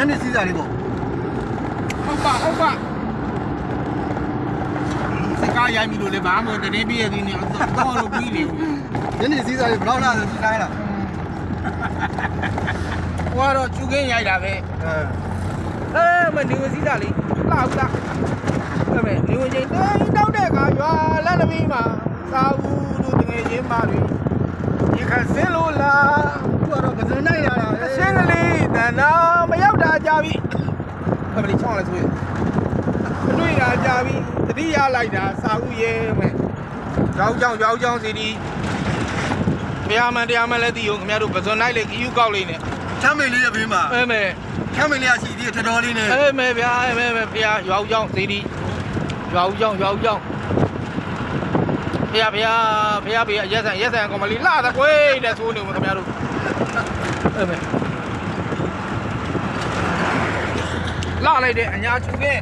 ညနေစီးစာလေးပေါ့ဟုတ်ပါဟုတ်ပါစကားရိုက်ပြီလို့လည်းဘာမှတရင်ပြည့်ရသည်နေတော့လို့ပြီးလေညနေစီးစာလေးဘယ်တော့လာဆိုစီးတိုင်းလားဟိုကတော့ကျူကင်းရိုက်တာပဲအဲအဲမနေဝင်စည်းတာလေလာဘူးလားအဲ့မဲ့နေဝင်ချင်းတိုင်းတောက်တဲ့ကရွာလက်သမီးမှာသာဘူးတို့တကယ်ချင်းပါတွေရခစင်းလို့လားသူကတော့ကစံနိုင်လာတာအစင်းကလေးတန်နာမရောက်တာကြ ပြီအမလီချောင်းလဲဆိုရင်မတွေ့တာကြပြီတတိယလိုက်တာစာဦးရဲ့မဲ့ကြောက်ကြောင်ကြောက်ကြောင်စီဒီဘုရားမန်တရားမန်လည်းသိအောင်ခင်ဗျားတို့ပဇွန်နိုင်လေခီးယူကောက်လေးနဲ့ချမ်းမင်းလေးရဲ့ဘေးမှာအဲမဲ့ချမ်းမင်းလေးကရှိသေးတယ်ထတော်လေးနဲ့အဲမဲ့ဗျာအဲမဲ့ဘုရားရွာဦးကြောင်စီဒီရွာဦးကြောင်ရွာဦးကြောင်ဘုရားဘုရားဘုရားဘုရားရက်ဆန်ရက်ဆန်ကောင်မလေးလာတဲ့ကွေးတဲ့ဆိုးနေမှာခင်ဗျားတို့အဲမဲ့ လှလိုက်တဲ့အညာချူခဲ့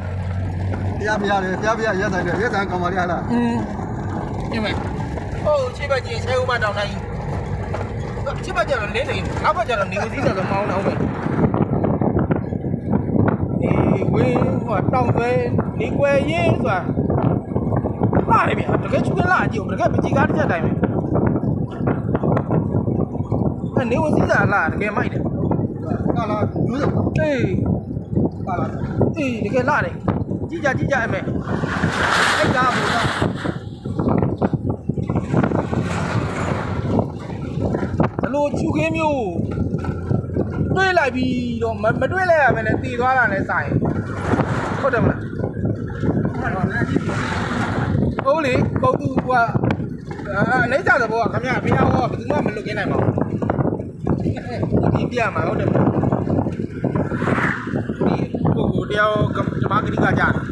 ဖျားဖျားလေဖျားဖျားရက်ဆိုင်လေရက်ဆိုင်ကောင်မလေးဟာလားอืมဒီမဲ့ဟုတ်ချိဘကြီးဆဲဦးမတောင်တိုင်းချိဘကြတော့လင်းနေနောက်ဘက်ကြတော့နေဦးစည်းတော့မောင်းတော့မယ်ဒီဝင်းဟိုတောင်ပဲနေွယ်ရင်းဆိုတာလာတယ်ဗျတကယ်ချူခဲ့လာကြည့်ဦးတကယ်ပကြီးကားတစ်ချက်တိုင်းပဲအဲ့နေဦးစည်းကလာတကယ်မိုက်တယ်ကလာရိုးတယ်အေး ကာလာအေးတကယ်လာတယ်ကြည့်ကြကြည့်ကြအမေအဲ့ကားဘူးလားဘလို့ချူခင်းမျိုးတွေးလိုက်ပြီးတော့မမတွေးလိုက်ရမယ်နဲ့တည်သွားတာနဲ့စာရင်ဟုတ်တယ်မလားဟုတ်လေပုတ်သူကအနေကြတဲ့ဘောကခမရဖះဟောဘယ်သူမှမလွတ်ကင်းနိုင်ပါဘူးဒီပြမှာဟုတ်တယ် မလားဒီကိုကို